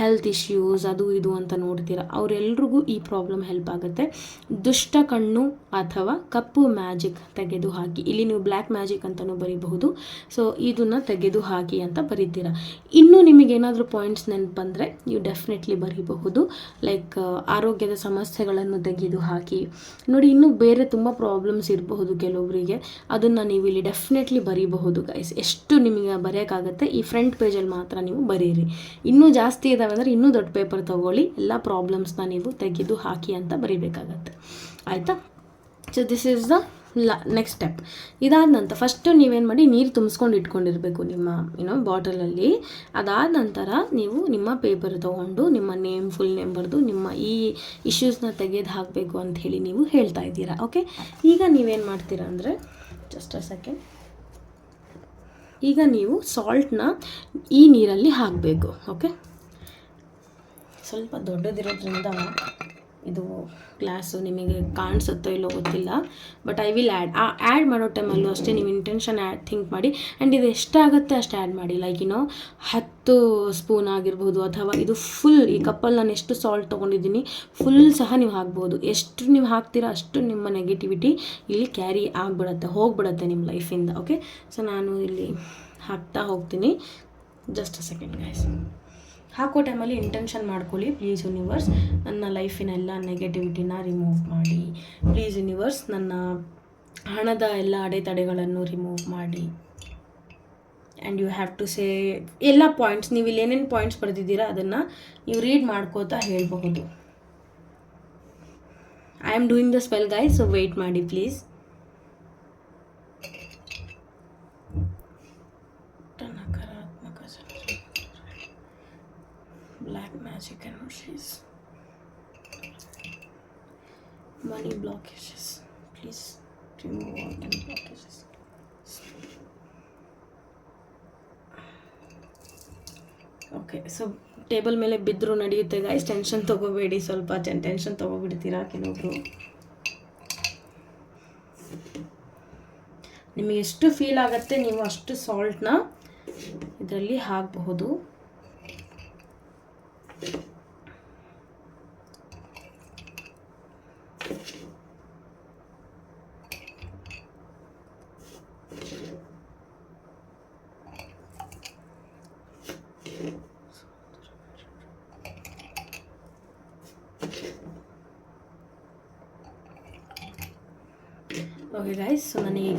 Speaker 1: ಹೆಲ್ತ್ ಇಶ್ಯೂಸ್ ಅದು ಇದು ಅಂತ ನೋಡ್ತೀರಾ. ಅವರೆಲ್ರಿಗೂ ಈ ಪ್ರಾಬ್ಲಮ್ ಹೆಲ್ಪ್ ಆಗುತ್ತೆ. ದುಷ್ಟ ಕಣ್ಣು ಅಥವಾ ಕಪ್ಪು ಮ್ಯಾಜಿಕ್ ತೆಗೆದು ಹಾಕಿ ಇಲ್ಲಿ ನೀವು ಬ್ಲ್ಯಾಕ್ ಮ್ಯಾಜಿಕ್ ಅಂತಲೂ ಬರೀಬಹುದು. ಸೊ ಇದನ್ನು ತೆಗೆದು ಹಾಕಿ ಅಂತ ಬರೀತೀರಾ. ಇನ್ನೂ ನಿಮಗೇನಾದರೂ ಪಾಯಿಂಟ್ಸ್ ನೆನಪಂದರೆ ನೀವು ಡೆಫಿನೆಟ್ಲಿ ಬರೀಬಹುದು. ಲೈಕ್ ಆರೋಗ್ಯದ ಸಮಸ್ಯೆಗಳನ್ನು ತೆಗೆದು ಹಾಕಿ. ನೋಡಿ, ಇನ್ನೂ ಬೇರೆ ತುಂಬ ಪ್ರಾಬ್ಲಮ್ಸ್ ಇರಬಹುದು ಕೆಲವೊಬ್ಬರಿಗೆ ಅದನ್ನು ನೀವು ಇಲ್ಲಿ ಡೆಫಿನೆಟ್ಲಿ ಬರೀಬಹುದು ಗೈಸ್ ಎಷ್ಟು ನಿಮಗೆ ಬರೆಯೋಕ್ಕಾಗತ್ತೆ, ಈ ಫ್ರಂಟ್ ಪೇಜಲ್ಲಿ ಮಾತ್ರ ನೀವು ಬರೀರಿ. ಇನ್ನೂ ಜಾಸ್ತಿ ಇದ್ದಾವೆ ಅಂದರೆ ಇನ್ನೂ ದೊಡ್ಡ ಪೇಪರ್ ತೊಗೊಳ್ಳಿ. ಎಲ್ಲ ಪ್ರಾಬ್ಲಮ್ಸ್ನ ನೀವು ತೆಗೆದು ಹಾಕಿ ಅಂತ ಬರೀಬೇಕಾಗತ್ತೆ. ಆಯಿತಾ? ಸೊ ದಿಸ್ ಈಸ್ ದ ಲ ನೆಕ್ಸ್ಟ್ ಸ್ಟೆಪ್ ಇದಾದ ನಂತರ ಫಸ್ಟು ನೀವೇನು ಮಾಡಿ ನೀರು ತುಂಬಿಸ್ಕೊಂಡು ಇಟ್ಕೊಂಡಿರಬೇಕು ನಿಮ್ಮ ಏನೋ ಬಾಟಲಲ್ಲಿ ಅದಾದ ನಂತರ ನೀವು ನಿಮ್ಮ ಪೇಪರ್ ತೊಗೊಂಡು ನಿಮ್ಮ ನೇಮ್ ಫುಲ್ ನೇಮ್ ಬರೆದು ನಿಮ್ಮ ಈ ಇಶ್ಯೂಸ್ನ ತೆಗೆದು ಹಾಕಬೇಕು ಅಂತ ಹೇಳಿ ನೀವು ಹೇಳ್ತಾ ಇದ್ದೀರಾ ಓಕೆ ಈಗ ನೀವೇನು ಮಾಡ್ತೀರಾ ಅಂದರೆ ಜಸ್ಟ್ ಅ ಸೆಕೆಂಡ್ ಈಗ ನೀವು ಸಾಲ್ಟ್ನ ಈ ನೀರಲ್ಲಿ ಹಾಕಬೇಕು ಓಕೆ ಸ್ವಲ್ಪ ದೊಡ್ಡದಿರೋದ್ರಿಂದ ಇದು ಕ್ಲಾಸು ನಿಮಗೆ ಕಾಣಿಸುತ್ತೋ ಇಲ್ಲೋ ಗೊತ್ತಿಲ್ಲ ಬಟ್ ಐ ವಿಲ್ ಆ್ಯಡ್ ಆ ಆ್ಯಡ್ ಮಾಡೋ ಟೈಮಲ್ಲೂ ಅಷ್ಟೇ ನೀವು ಇಂಟೆನ್ಷನ್ ಆ್ಯಡ್ ಥಿಂಕ್ ಮಾಡಿ. ಆ್ಯಂಡ್ ಇದು ಎಷ್ಟಾಗುತ್ತೆ ಅಷ್ಟು ಆ್ಯಡ್ ಮಾಡಿ. ಲೈಕ್ ಏನೋ ಹತ್ತು ಸ್ಪೂನ್ ಆಗಿರ್ಬೋದು ಅಥವಾ ಇದು ಫುಲ್ ಈ ಕಪ್ಪಲ್ಲಿ ನಾನು ಎಷ್ಟು ಸಾಲ್ಟ್ ತೊಗೊಂಡಿದ್ದೀನಿ ಫುಲ್ ಸಹ ನೀವು ಹಾಕ್ಬೋದು. ಎಷ್ಟು ನೀವು ಹಾಕ್ತೀರಾ ಅಷ್ಟು ನಿಮ್ಮ ನೆಗೆಟಿವಿಟಿ ಇಲ್ಲಿ ಕ್ಯಾರಿ ಆಗಿಬಿಡತ್ತೆ, ಹೋಗ್ಬಿಡತ್ತೆ ನಿಮ್ಮ ಲೈಫಿಂದ ಓಕೆ ಸೊ ನಾನು ಇಲ್ಲಿ ಹಾಕ್ತಾ ಹೋಗ್ತೀನಿ. ಜಸ್ಟ್ ಅ ಸೆಕೆಂಡ್ ಗೈಸ್ ಹಾಕೋ ಟೈಮಲ್ಲಿ ಇಂಟೆನ್ಷನ್ ಮಾಡ್ಕೊಳ್ಳಿ. ಪ್ಲೀಸ್ ಯೂನಿವರ್ಸ್ ನನ್ನ ಲೈಫಿನ ಎಲ್ಲ ನೆಗೆಟಿವಿಟಿನ ರಿಮೂವ್ ಮಾಡಿ. ಪ್ಲೀಸ್ ಯೂನಿವರ್ಸ್ ನನ್ನ ಹಣದ ಎಲ್ಲ ಅಡೆತಡೆಗಳನ್ನು ರಿಮೂವ್ ಮಾಡಿ. And you have to say ಎಲ್ಲ ಪಾಯಿಂಟ್ಸ್ ನೀವು ಇಲ್ಲಿ ಏನೇನು ಪಾಯಿಂಟ್ಸ್ ಬರೆದಿದ್ದೀರಾ ಅದನ್ನು ನೀವು ರೀಡ್ ಮಾಡ್ಕೋತಾ ಹೇಳಬಹುದು. I am doing the spell guys so wait ಮಾಡಿ ಪ್ಲೀಸ್ ನಕಾರಾತ್ಮಕ magic energies money blockages. Please remove all money blockages. Okay so table ಮೇಲೆ ಬಿದ್ದರೂ ನಡೆಯುತ್ತೆ ಗಾಯ್ಸ್ ಟೆನ್ಷನ್ ತೊಗೋಬೇಡಿ ಸ್ವಲ್ಪ. ಟೆನ್ಷನ್ ತೊಗೊಬಿಡ್ತೀರಾ ಕೆಲವೊಬ್ರು ನಿಮಗೆ ಎಷ್ಟು ಫೀಲ್ ಆಗುತ್ತೆ, ನೀವು ಅಷ್ಟು ಸಾಲ್ಟ್ನ ಇದರಲ್ಲಿ ಹಾಕಬಹುದು ಓಕೆ ಗೈಸ್ ಸೊ ನನಗೆ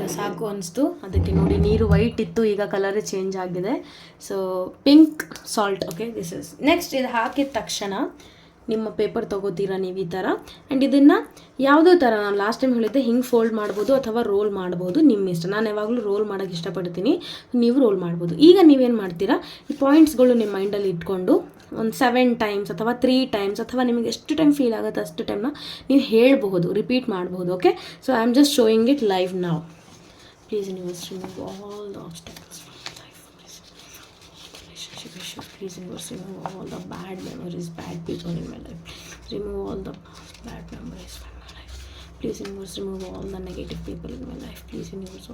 Speaker 1: ಸಾಕು ಅನಿಸ್ತು. ಅದಕ್ಕೆ ನೋಡಿ, ನೀರು ವೈಟ್ ಇತ್ತು, ಈಗ ಕಲರ್ ಚೇಂಜ್ ಆಗಿದೆ. So pink salt okay this is next ಇದು ಹಾಕಿದ ತಕ್ಷಣ ನಿಮ್ಮ ಪೇಪರ್ ತೊಗೋತೀರಾ ನೀವು ಈ ಥರ ಆ್ಯಂಡ್ ಇದನ್ನು ಯಾವುದೋ ಥರ ನಾನು ಲಾಸ್ಟ್ ಟೈಮ್ ಹೇಳಿದ್ದೆ, ಹಿಂಗೆ ಫೋಲ್ಡ್ ಮಾಡ್ಬೋದು ಅಥವಾ ರೋಲ್ ಮಾಡ್ಬೋದು, ನಿಮ್ಮ ಇಷ್ಟ. ನಾನು ಯಾವಾಗಲೂ ರೋಲ್ ಮಾಡೋಕ್ಕೆ ಇಷ್ಟಪಡ್ತೀನಿ. ನೀವು ರೋಲ್ ಮಾಡ್ಬೋದು. ಈಗ ನೀವೇನು ಮಾಡ್ತೀರಾ? ಈ ಪಾಯಿಂಟ್ಸ್ಗಳು ನಿಮ್ಮ ಮೈಂಡಲ್ಲಿ ಇಟ್ಕೊಂಡು, ಒಂದು ಸೆವೆನ್ ಟೈಮ್ಸ್ ಅಥವಾ ತ್ರೀ ಟೈಮ್ಸ್ ಅಥವಾ ನಿಮಗೆ ಎಷ್ಟು ಟೈಮ್ ಫೀಲ್ ಆಗುತ್ತೆ ಅಷ್ಟು ಟೈಮ್ನ ನೀವು ಹೇಳಬಹುದು ರಿಪೀಟ್ ಮಾಡಬಹುದು okay so I am just showing it live ನಾವು Please, universe, remove all the obstacles from my life, relationship issue. Please, universe, remove all the bad memories, bad people in my life. Remove all the bad memories from my life. Please, universe, remove all the negative people in my life. Please, universe,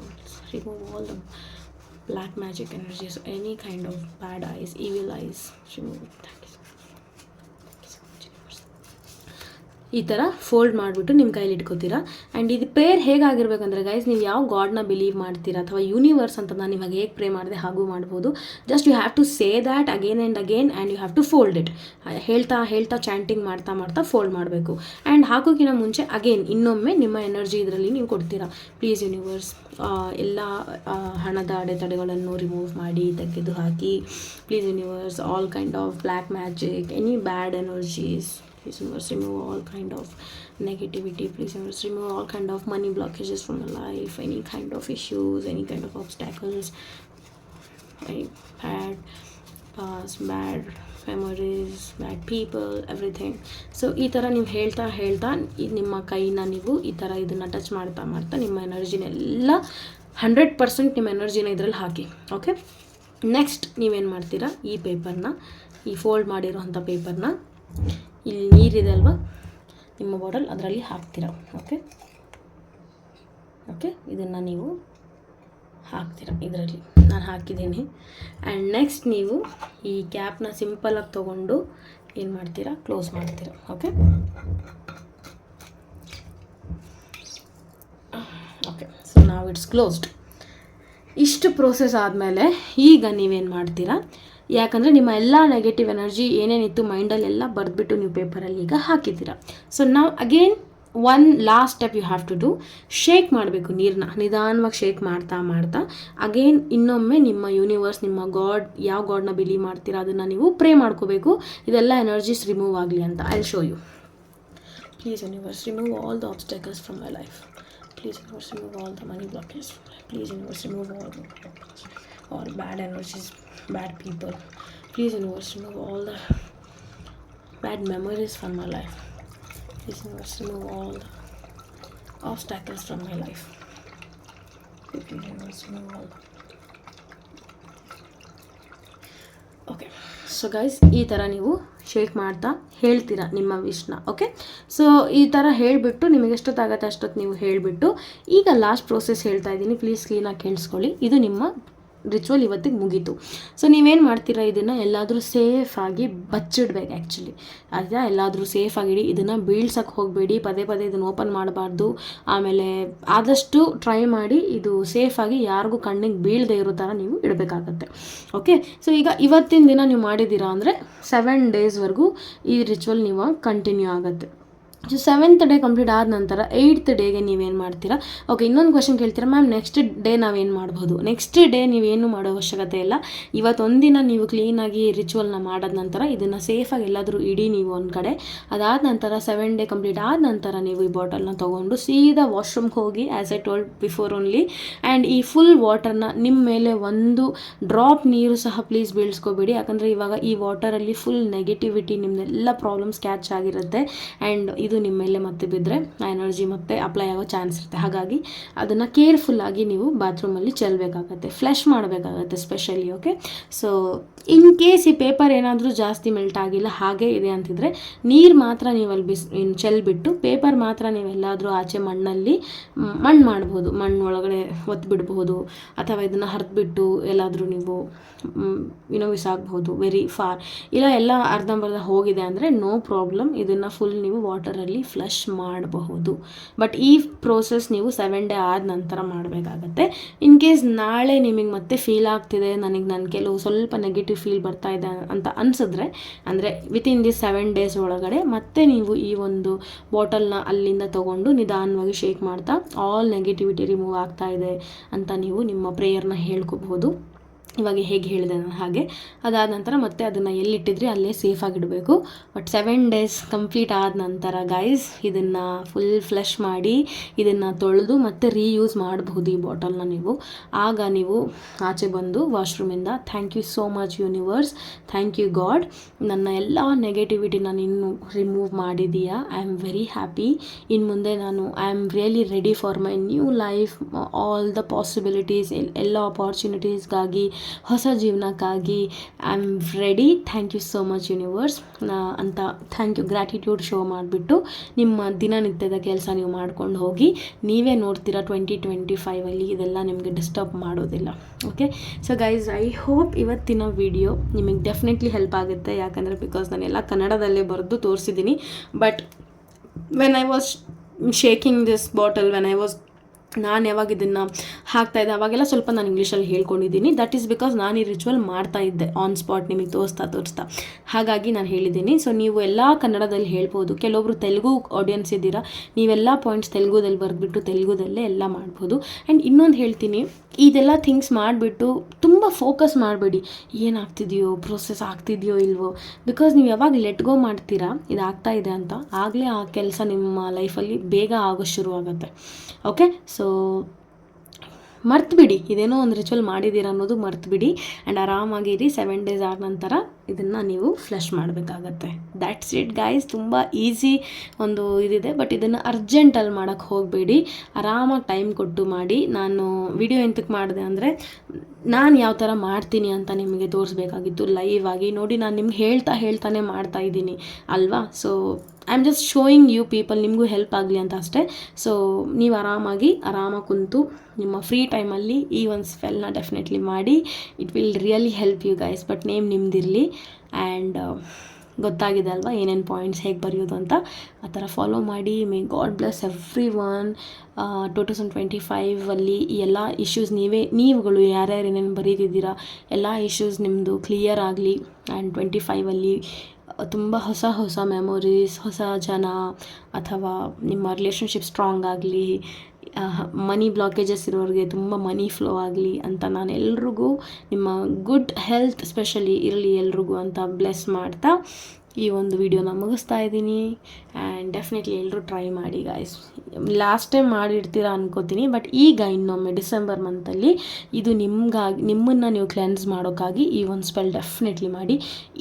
Speaker 1: remove all the black magic energies, any kind of bad eyes, evil eyes. Remove it. Thank you. ಈ ಥರ ಫೋಲ್ಡ್ ಮಾಡಿಬಿಟ್ಟು ನಿಮ್ಮ ಕೈಲಿ ಇಟ್ಕೋತೀರಾ? ಆ್ಯಂಡ್ ಇದು ಪ್ರೇಯರ್ ಹೇಗಾಗಿರ್ಬೇಕಂದ್ರೆ ಗೈಸ್ ನೀವು ಯಾವ ಗಾಡ್ನ ಬಿಲೀವ್ ಮಾಡ್ತೀರಾ ಅಥವಾ ಯೂನಿವರ್ಸ್ ಅಂತ ನಾನು ಇವಾಗ ಹೇಗೆ ಪ್ರೇ ಮಾಡಿದೆ ಹಾಗೂ ಮಾಡ್ಬೋದು. Just you have to say that again and again and you have to fold it ಹೇಳ್ತಾ ಹೇಳ್ತಾ ಚಾಂಟಿಂಗ್ ಮಾಡ್ತಾ ಮಾಡ್ತಾ ಫೋಲ್ಡ್ ಮಾಡಬೇಕು. ಆ್ಯಂಡ್ ಹಾಕೋಕ್ಕಿಂತ ಮುಂಚೆ ಅಗೇನ್ ಇನ್ನೊಮ್ಮೆ ನಿಮ್ಮ ಎನರ್ಜಿ ಇದರಲ್ಲಿ ನೀವು ಕೊಡ್ತೀರಾ. ಪ್ಲೀಸ್ ಯೂನಿವರ್ಸ್ ಎಲ್ಲ ಹಣದ ಅಡೆತಡೆಗಳನ್ನು ರಿಮೂವ್ ಮಾಡಿ ತೆಗೆದು ಹಾಕಿ please universe all kind of black magic any bad energies please universe remove all kind of negativity please remove all kind of money blockages from your life any kind of issues any kind of obstacles any bad past bad memories bad people everything so ಈ ಥರ ನೀವು ಹೇಳ್ತಾ ಹೇಳ್ತಾ ನಿಮ್ಮ ಕೈನ ನೀವು ಈ ಥರ ಇದನ್ನು ಟಚ್ ಮಾಡ್ತಾ ಮಾಡ್ತಾ ನಿಮ್ಮ ಎನರ್ಜಿನೆಲ್ಲ ಹಂಡ್ರೆಡ್ ಪರ್ಸೆಂಟ್ ನಿಮ್ಮ ಎನರ್ಜಿನ ಇದರಲ್ಲಿ ಹಾಕಿ ಓಕೆ ನೆಕ್ಸ್ಟ್ ನೀವೇನು ಮಾಡ್ತೀರಾ ಈ ಪೇಪರ್ನ ಈ ಫೋಲ್ಡ್ ಮಾಡಿರೋಂಥ ಪೇಪರ್ನ ಇಲ್ಲಿ ನೀರಿದೆ ಅಲ್ವಾ? ನಿಮ್ಮ ಬಾಟಲ್ ಅದರಲ್ಲಿ ಹಾಕ್ತೀರ. ಓಕೆ? ಓಕೆ? ಇದನ್ನು ನೀವು ಹಾಕ್ತೀರ ಇದರಲ್ಲಿ. ನಾನು ಹಾಕಿದ್ದೀನಿ. ಆ್ಯಂಡ್ ನೆಕ್ಸ್ಟ್ ನೀವು ಈ ಕ್ಯಾಪ್ನ ಸಿಂಪಲಾಗಿ ತೊಗೊಂಡು ಏನು ಮಾಡ್ತೀರಾ? ಕ್ಲೋಸ್ ಮಾಡ್ತೀರ. ಓಕೆ? ಓಕೆ. ಸೊ ನಾವು ಇಟ್ಸ್ ಕ್ಲೋಸ್ಡ್ ಇಷ್ಟು ಪ್ರೋಸೆಸ್ ಆದಮೇಲೆ ಈಗ ನೀವೇನು ಮಾಡ್ತೀರಾ? ಯಾಕಂದರೆ ನಿಮ್ಮ ಎಲ್ಲ ನೆಗೆಟಿವ್ ಎನರ್ಜಿ ಏನೇನಿತ್ತು ಮೈಂಡಲ್ಲೆಲ್ಲ ಬರೆದ್ಬಿಟ್ಟು ನೀವು ಪೇಪರಲ್ಲಿ ಈಗ ಹಾಕಿದ್ದೀರಾ. ಸೊ ನಾವು again one last step you have to do shake ಮಾಡಬೇಕು ನೀರನ್ನ ನಿಧಾನವಾಗಿ ಶೇಕ್ ಮಾಡ್ತಾ ಮಾಡ್ತಾ. ಅಗೇನ್ ಇನ್ನೊಮ್ಮೆ ನಿಮ್ಮ ಯೂನಿವರ್ಸ್ ನಿಮ್ಮ ಗಾಡ್ ಯಾವ ಗಾಡ್ನ ಬಿಲೀವ್ ಮಾಡ್ತೀರಾ ಅದನ್ನು ನೀವು ಪ್ರೇ ಮಾಡ್ಕೋಬೇಕು. ಇದೆಲ್ಲ ಎನರ್ಜೀಸ್ ರಿಮೂವ್ ಆಗಲಿ ಅಂತ I show you please universe remove all the obstacles from my life please universe remove all the money blockage please universe remove all all bad energies, bad people. Please, universe, remove all the bad memories from my life. Please, universe, remove all the obstacles from my life. Please, universe, remove all okay so guys ಈ ಥರ ನೀವು ಶೇಕ್ ಮಾಡ್ತಾ ಹೇಳ್ತೀರಾ ನಿಮ್ಮ ವಿಶ್ನ ಓಕೆ ಸೊ ಈ ಥರ ಹೇಳಿಬಿಟ್ಟು ನಿಮಗೆ ಎಷ್ಟೊತ್ತಾಗತ್ತೆ ಅಷ್ಟೊತ್ತು ನೀವು ಹೇಳಿಬಿಟ್ಟು ಈಗ ಲಾಸ್ಟ್ ಪ್ರೋಸೆಸ್ ಹೇಳ್ತಾ ಇದ್ದೀನಿ ಪ್ಲೀಸ್ ಕ್ಲೀನಾಗಿ ಕೇಳಿಸ್ಕೊಳ್ಳಿ ಇದು ನಿಮ್ಮ ರಿಚುವಲ್ ಇವತ್ತಿಗೆ ಮುಗೀತು. ಸೊ ನೀವೇನು ಮಾಡ್ತೀರಾ ಇದನ್ನು? ಎಲ್ಲಾದರೂ ಸೇಫಾಗಿ ಬಚ್ಚಿಡ್ಬೇಕು ಆ್ಯಕ್ಚುಲಿ ಆಯಿತಾ? ಎಲ್ಲಾದರೂ ಸೇಫಾಗಿಡಿ ಇದನ್ನು ಬೀಳ್ಸಕ್ಕೆ ಹೋಗಬೇಡಿ. ಪದೇ ಪದೇ ಇದನ್ನು ಓಪನ್ ಮಾಡಬಾರ್ದು. ಆಮೇಲೆ ಆದಷ್ಟು ಟ್ರೈ ಮಾಡಿ ಇದು ಸೇಫಾಗಿ ಯಾರಿಗೂ ಕಣ್ಣಿಗೆ ಬೀಳದೆ ಇರೋ ಥರ ನೀವು ಇಡಬೇಕಾಗತ್ತೆ. ಓಕೆ ಸೊ ಈಗ ಇವತ್ತಿನ ದಿನ ನೀವು ಮಾಡಿದ್ದೀರಾ ಅಂದರೆ ಸೆವೆನ್ ಡೇಸ್ವರೆಗೂ ಈ ರಿಚುವಲ್ ನೀವು ಕಂಟಿನ್ಯೂ ಆಗುತ್ತೆ. ಸೊ ಸೆವೆಂತ್ ಡೇ ಕಂಪ್ಲೀಟ್ ಆದ ನಂತರ ಏಯ್ತ್ ಡೇಗೆ ನೀವೇನು ಮಾಡ್ತೀರಾ? ಓಕೆ ಇನ್ನೊಂದು ಕ್ವಶನ್ ಕೇಳ್ತೀರಾ? ಮ್ಯಾಮ್ ನೆಕ್ಸ್ಟ್ ಡೇ ನಾವೇನು ಮಾಡ್ಬೋದು? ನೆಕ್ಸ್ಟ್ ಡೇ ನೀವೇನು ಮಾಡೋ ಅವಶ್ಯಕತೆ ಇಲ್ಲ. ಇವತ್ತೊಂದಿನ ನೀವು ಕ್ಲೀನಾಗಿ ರಿಚುವಲ್ನ ಮಾಡಿದ ನಂತರ ಇದನ್ನು ಸೇಫಾಗಿ ಎಲ್ಲಾದರೂ ಇಡಿ ನೀವು ಒಂದು ಕಡೆ. ಅದಾದ ನಂತರ ಸೆವೆನ್ ಡೇ ಕಂಪ್ಲೀಟ್ ಆದ ನಂತರ ನೀವು ಈ ಬಾಟಲ್ನ ತೊಗೊಂಡು ಸೀದಾ ವಾಶ್ರೂಮ್ಗೆ ಹೋಗಿ as a told before only and ಈ ಫುಲ್ ವಾಟರ್ನ ನಿಮ್ಮ ಮೇಲೆ ಒಂದು ಡ್ರಾಪ್ ನೀರು ಸಹ ಪ್ಲೀಸ್ ಬೀಳ್ಸ್ಕೊಬೇಡಿ. ಯಾಕಂದರೆ ಇವಾಗ ಈ ವಾಟರಲ್ಲಿ ಫುಲ್ ನೆಗೆಟಿವಿಟಿ ನಿಮ್ಮದೆಲ್ಲ ಪ್ರಾಬ್ಲಮ್ಸ್ ಕ್ಯಾಚ್ ಆಗಿರುತ್ತೆ. ಆ್ಯಂಡ್ ಇದು ನಿಮ್ಮ ಮೇಲೆ ಮತ್ತೆ ಬಿದ್ದರೆ ಆ ಎನರ್ಜಿ ಮತ್ತೆ ಅಪ್ಲೈ ಆಗೋ ಚಾನ್ಸ್ ಇರುತ್ತೆ. ಹಾಗಾಗಿ ಅದನ್ನು ಕೇರ್ಫುಲ್ಲಾಗಿ ನೀವು ಬಾತ್ರೂಮಲ್ಲಿ ಚೆಲ್ಲಬೇಕಾಗತ್ತೆ ಫ್ಲಶ್ ಮಾಡಬೇಕಾಗತ್ತೆ specially okay so in case ಈ ಪೇಪರ್ ಏನಾದರೂ ಜಾಸ್ತಿ ಮೆಲ್ಟ್ ಆಗಿಲ್ಲ, ಹಾಗೆ ಇದೆ ಅಂತಿದ್ರೆ ನೀರು ಮಾತ್ರ ನೀವು ಅಲ್ಲಿ ಬಿಸ್ ಚೆಲ್ಬಿಟ್ಟು ಪೇಪರ್ ಮಾತ್ರ ನೀವೆಲ್ಲಾದರೂ ಆಚೆ ಮಣ್ಣಲ್ಲಿ ಮಣ್ಣು ಮಾಡ್ಬೋದು. ಮಣ್ಣು ಒಳಗಡೆ ಬಿಡಬಹುದು ಅಥವಾ ಇದನ್ನು ಹರಿದ್ಬಿಟ್ಟು ಎಲ್ಲಾದರೂ ನೀವು ಏನೋ ಬಿಸಾಕ್ಬೋದು ವೆರಿ ಫಾರ್ ಇಲ್ಲ, ಎಲ್ಲ ಅರ್ಧಂಬರ್ಧ ಹೋಗಿದೆ ಅಂದರೆ ನೋ ಪ್ರಾಬ್ಲಮ್ ಇದನ್ನು ಫುಲ್ ನೀವು ವಾಟರಲ್ಲಿ ಫ್ಲಶ್ ಮಾಡಬಹುದು. ಬಟ್ ಈ ಪ್ರೋಸೆಸ್ ನೀವು ಸೆವೆನ್ ಡೇ ಆದ ನಂತರ ಮಾಡಬೇಕಾಗತ್ತೆ. ಇನ್ ಕೇಸ್ ನಾಳೆ ನಿಮಗೆ ಮತ್ತೆ ಫೀಲ್ ಆಗ್ತಿದೆ, ನನಗೆ ನನ್ನ ಕೆಲವು ಸ್ವಲ್ಪ ನೆಗೆಟಿವ್ ಫೀಲ್ ಬರ್ತಾ ಇದೆ ಅಂತ ಅನಿಸಿದ್ರೆ, ಅಂದರೆ ವಿತಿನ್ ದಿ ಸೆವೆನ್ ಡೇಸ್ ಒಳಗಡೆ ಮತ್ತೆ ನೀವು ಈ ಒಂದು ಬಾಟಲ್ನ ಅಲ್ಲಿಂದ ತೊಗೊಂಡು ನಿಧಾನವಾಗಿ ಶೇಕ್ ಮಾಡ್ತಾ ಆಲ್ ನೆಗೆಟಿವಿಟಿ ರಿಮೂವ್ ಆಗ್ತಾ ಇದೆ ಅಂತ ನೀವು ನಿಮ್ಮ ಪ್ರೇಯರ್ನ ಹೇಳ್ಕೋಬಹುದು. ಇವಾಗ ಹೇಗೆ ಹೇಳಿದೆ ನಾನು ಹಾಗೆ. ಅದಾದ ನಂತರ ಮತ್ತೆ ಅದನ್ನು ಎಲ್ಲಿಟ್ಟಿದ್ರಿ ಅಲ್ಲೇ ಸೇಫಾಗಿಡಬೇಕು ಬಟ್ ಸೆವೆನ್ ಡೇಸ್ ಕಂಪ್ಲೀಟ್ ಆದ ನಂತರ ಗೈಸ್ ಇದನ್ನು ಫುಲ್ ಫ್ಲಶ್ ಮಾಡಿ, ಇದನ್ನು ತೊಳೆದು ಮತ್ತೆ ರೀಯೂಸ್ ಮಾಡಬಹುದು ಈ ಬಾಟಲ್ನ ನೀವು. ಆಗ ನೀವು ಆಚೆ ಬಂದು ವಾಶ್ರೂಮಿಂದ thank you so much universe thank you God ನನ್ನ ಎಲ್ಲ ನೆಗೆಟಿವಿಟಿನ ನೀನು ರಿಮೂವ್ ಮಾಡಿದೀಯಾ? ಐ ಆಮ್ ವೆರಿ ಹ್ಯಾಪಿ ಇನ್ನು ಮುಂದೆ ನಾನು I am really ready for my new life all the possibilities ಎಲ್ಲ ಆಪರ್ಚುನಿಟೀಸ್ಗಾಗಿ ಹೊಸ ಜೀವನಕ್ಕಾಗಿ I am ready thank you so much universe ಅಂತ ಥ್ಯಾಂಕ್ ಯು ಗ್ರ್ಯಾಟಿಟ್ಯೂಡ್ ಶೋ ಮಾಡಿಬಿಟ್ಟು ನಿಮ್ಮ ದಿನನಿತ್ಯದ ಕೆಲಸ ನೀವು ಮಾಡ್ಕೊಂಡು ಹೋಗಿ, ನೀವೇ ನೋಡ್ತೀರಾ ಟ್ವೆಂಟಿ ಟ್ವೆಂಟಿ ಫೈವಲ್ಲಿ ಇದೆಲ್ಲ ನಿಮಗೆ ಡಿಸ್ಟರ್ಬ್ ಮಾಡೋದಿಲ್ಲ. Okay so guys I hope ಇವತ್ತಿನ ವಿಡಿಯೋ ನಿಮಗೆ ಡೆಫಿನೆಟ್ಲಿ ಹೆಲ್ಪ್ ಆಗುತ್ತೆ. ಯಾಕಂದರೆ ಬಿಕಾಸ್ ನಾನೆಲ್ಲ ಕನ್ನಡದಲ್ಲೇ ಬರೆದು ತೋರಿಸಿದ್ದೀನಿ. But when I was shaking this bottle when I was ನಾನು ಯಾವಾಗ ಇದನ್ನು ಹಾಕ್ತಾ ಇದ್ದೆ, ಅವಾಗೆಲ್ಲ ಸ್ವಲ್ಪ ನಾನು ಇಂಗ್ಲೀಷಲ್ಲಿ ಹೇಳ್ಕೊಂಡಿದ್ದೀನಿ. ದಟ್ ಈಸ್ ಬಿಕಾಸ್ ನಾನು ಈ ರಿಚುವಲ್ ಮಾಡ್ತಾ ಇದ್ದೆ. ಆನ್ ಸ್ಪಾಟ್ ನಿಮಗೆ ತೋರಿಸ್ತಾ ತೋರಿಸ್ತಾ. ಹಾಗಾಗಿ ನಾನು ಹೇಳಿದ್ದೀನಿ. ಸೊ ನೀವು ಎಲ್ಲ ಕನ್ನಡದಲ್ಲಿ ಹೇಳ್ಬೋದು. ಕೆಲವೊಬ್ರು ತೆಲುಗು ಆಡಿಯನ್ಸ್ ಇದ್ದೀರಾ, ನೀವೆಲ್ಲ ಪಾಯಿಂಟ್ಸ್ ತೆಲುಗುದಲ್ಲಿ ಬರೆದ್ಬಿಟ್ಟು ತೆಲುಗುದಲ್ಲೇ ಎಲ್ಲ ಮಾಡ್ಬೋದು. ಆ್ಯಂಡ್ ಇನ್ನೊಂದು ಹೇಳ್ತೀನಿ. ಇದೆಲ್ಲ ಥಿಂಗ್ಸ್ ಮಾಡಿಬಿಟ್ಟು ತುಂಬ ಫೋಕಸ್ ಮಾಡಬೇಡಿ. ಏನಾಗ್ತಿದೆಯೋ ಪ್ರೊಸೆಸ್ ಆಗ್ತಿದೆಯೋ ಇಲ್ವೋ. ಬಿಕಾಸ್ ನೀವು ಯಾವಾಗ ಲೆಟ್ ಗೋ ಮಾಡ್ತೀರಾ ಇದು ಆಗ್ತಾ ಇದೆ ಅಂತ, ಆಗಲೇ ಆ ಕೆಲಸ ನಿಮ್ಮ ಲೈಫಲ್ಲಿ ಬೇಗ ಆಗೋ ಶುರು ಆಗುತ್ತೆ ಓಕೆ ಸೊ ಮರ್ತುಬಿಡಿ. ಇದೇನೋ ಒಂದು ರಿಚುವಲ್ ಮಾಡಿದ್ದೀರ ಅನ್ನೋದು ಮರ್ತುಬಿಡಿ. ಆ್ಯಂಡ್ ಆರಾಮಾಗಿರಿ ಸೆವೆನ್ ಡೇಸ್ ಆದ ನಂತರ ಇದನ್ನು ನೀವು ಫ್ಲಶ್ ಮಾಡಬೇಕಾಗತ್ತೆ. ದ್ಯಾಟ್ಸ್ ಇಟ್ ಗೈಸ್ ತುಂಬ ಈಸಿ ಒಂದು ಇದಿದೆ. ಬಟ್ ಇದನ್ನು ಅರ್ಜೆಂಟಲ್ಲಿ ಮಾಡೋಕ್ಕೆ ಹೋಗಬೇಡಿ. ಆರಾಮಾಗಿ ಟೈಮ್ ಕೊಟ್ಟು ಮಾಡಿ. ನಾನು ವಿಡಿಯೋ ಎಂತಕ್ಕೆ ಮಾಡಿದೆ ಅಂದರೆ, ನಾನು ಯಾವ ಥರ ಮಾಡ್ತೀನಿ ಅಂತ ನಿಮಗೆ ತೋರಿಸ್ಬೇಕಾಗಿತ್ತು ಲೈವ್ ಆಗಿ. ನೋಡಿ, ನಾನು ನಿಮ್ಗೆ ಹೇಳ್ತಾ ಹೇಳ್ತಾನೆ ಮಾಡ್ತಾ ಇದ್ದೀನಿ. ಅಲ್ವಾ? So I am just showing you people ನಿಮಗೂ ಹೆಲ್ಪ್ ಆಗಲಿ ಅಂತ ಅಷ್ಟೇ. ಸೊ ನೀವು ಆರಾಮಾಗಿ ಆರಾಮಾಗಿ ಕುಂತು ನಿಮ್ಮ ಫ್ರೀ ಟೈಮಲ್ಲಿ ಈ ಒಂದು ಸ್ಪೆಲ್ನ ಡೆಫಿನೆಟ್ಲಿ ಮಾಡಿ. It will really help you guys but name ನಿಮ್ದಿರಲಿ. And ಗೊತ್ತಾಗಿದೆ ಅಲ್ವಾ ಏನೇನು ಪಾಯಿಂಟ್ಸ್ ಹೇಗೆ ಬರೆಯೋದು ಅಂತ. ಆ ಥರ ಫಾಲೋ ಮಾಡಿ. May God bless everyone two thousand twenty ಫೈವಲ್ಲಿ ಈ ಎಲ್ಲ ಇಶ್ಯೂಸ್ ನೀವೇ, ನೀವುಗಳು ಯಾರ್ಯಾರು ಏನೇನು ಬರೀತಿದ್ದೀರಾ, ಎಲ್ಲ ಇಶ್ಯೂಸ್ ನಿಮ್ಮದು ಕ್ಲಿಯರ್ ಆಗಲಿ. ಆ್ಯಂಡ್ ಟ್ವೆಂಟಿ ಫೈವಲ್ಲಿ ತುಂಬ ಹೊಸ ಹೊಸ ಮೆಮೊರೀಸ್ ಹೊಸ ಜನ ಅಥವಾ ನಿಮ್ಮ ರಿಲೇಷನ್ಶಿಪ್ ಸ್ಟ್ರಾಂಗ್ ಆಗಲಿ ಮನಿ ಬ್ಲಾಕೇಜಸ್ ಇರೋರಿಗೆ ತುಂಬ ಮನಿ ಫ್ಲೋ ಆಗಲಿ ಅಂತ ನಾನು ಎಲ್ರಿಗೂ ನಿಮ್ಮ ಗುಡ್ ಹೆಲ್ತ್ ಸ್ಪೆಷಲಿ ಇರಲಿ ಎಲ್ರಿಗೂ ಅಂತ ಬ್ಲೆಸ್ ಮಾಡ್ತಾ ಈ ಒಂದು ವಿಡಿಯೋನ ಮುಗಿಸ್ತಾ ಇದ್ದೀನಿ. ಆ್ಯಂಡ್ ಡೆಫಿನೆಟ್ಲಿ ಎಲ್ಲರೂ ಟ್ರೈ ಮಾಡಿ ಗಾಯ್ಸ್ ಲಾಸ್ಟ್ ಟೈಮ್ ಮಾಡಿರ್ತೀರಾ ಅನ್ಕೋತೀನಿ ಬಟ್ ಈಗ ಇನ್ನೊಮ್ಮೆ ಡಿಸೆಂಬರ್ ಮಂತಲ್ಲಿ ಇದು ನಿಮ್ಗಾಗಿ, ನಿಮ್ಮನ್ನು ನೀವು ಕ್ಲೆನ್ಸ್ ಮಾಡೋಕ್ಕಾಗಿ ಈ ಒಂದು ಸ್ಪೆಲ್ ಡೆಫಿನೆಟ್ಲಿ ಮಾಡಿ.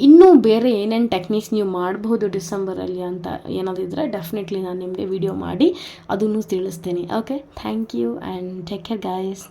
Speaker 1: ಇನ್ನೂ ಬೇರೆ ಏನೇನು ಟೆಕ್ನಿಕ್ಸ್ ನೀವು ಮಾಡಬಹುದು ಡಿಸೆಂಬರಲ್ಲಿ ಅಂತ ಏನಾದಿದ್ರೆ ಡೆಫಿನೆಟ್ಲಿ ನಾನು ನಿಮಗೆ ವಿಡಿಯೋ ಮಾಡಿ, ಅದನ್ನು ತಿಳಿಸ್ತೀನಿ. Okay thank you and take care guys